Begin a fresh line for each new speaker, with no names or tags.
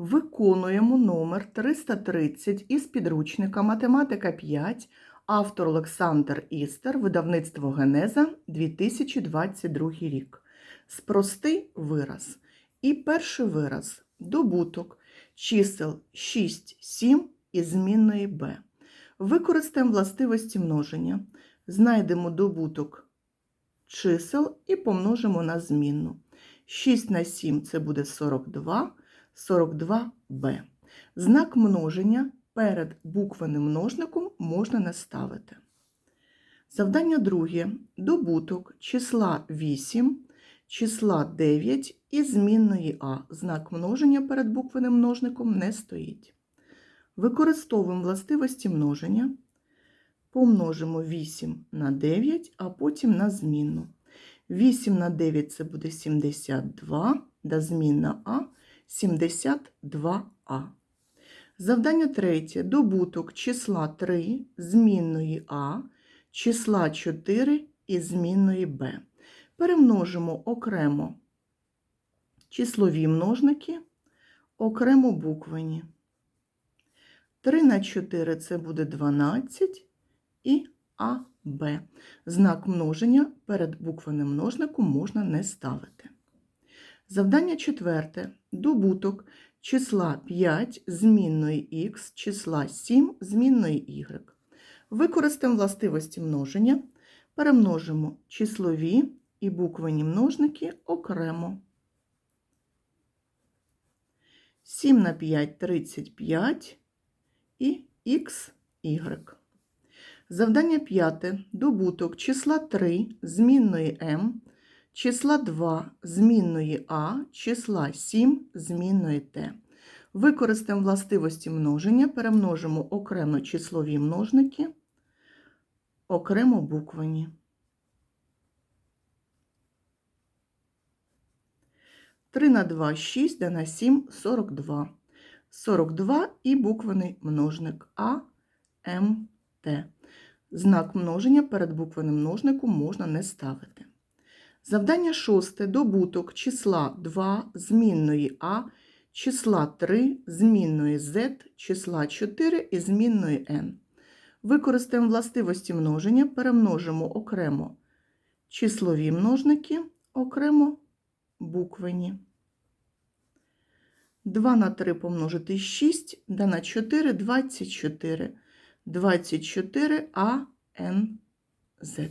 Виконуємо номер 330 із підручника Математика 5, автор Олександр Істер, видавництво Генеза 2022 рік. Спрости вираз. І перший вираз добуток чисел 6, 7 і змінної b. Використаємо властивості множення. Знайдемо добуток чисел і помножимо на змінну. 6 на 7 це буде 42, 42b. Знак множення перед буквеним множником можна не ставити. Завдання друге. Добуток числа 8, числа 9 і змінної а. Знак множення перед буквеним множником не стоїть. Використовуємо властивості множення. Помножимо 8 на 9, а потім на змінну. 8 на 9 це буде 72, да змінна А 72А. Завдання третє. Добуток числа 3, змінної А, числа 4 і змінної Б. Перемножимо окремо числові множники, окремо буквені. 3 на 4 це буде 12 і АБ. Знак множення перед буквеним множником можна не ставити. Завдання четверте. Добуток числа 5 змінної х, числа 7 змінної y. Використаємо властивості множення, перемножимо числові і буквені множники окремо. 7 на 5 – 35 і х, y. Завдання п'яте. Добуток числа 3 змінної m, числа 2 змінної а, числа 7 змінної t. Використаємо властивості множення, перемножимо окремо числові множники, окремо буквені. Три на 2 – 6, да на 7 – 42. 42 і буквений множник А, М, Т. Знак множення перед буквеним множником можна не ставити. Завдання шосте. Добуток числа 2 змінної А, числа 3 змінної Z, числа 4 і змінної n. Використаємо властивості множення, перемножимо окремо числові множники, окремо буквені. 2 на 3 помножити 6, да на 4 – 24. 24 А, Н, З.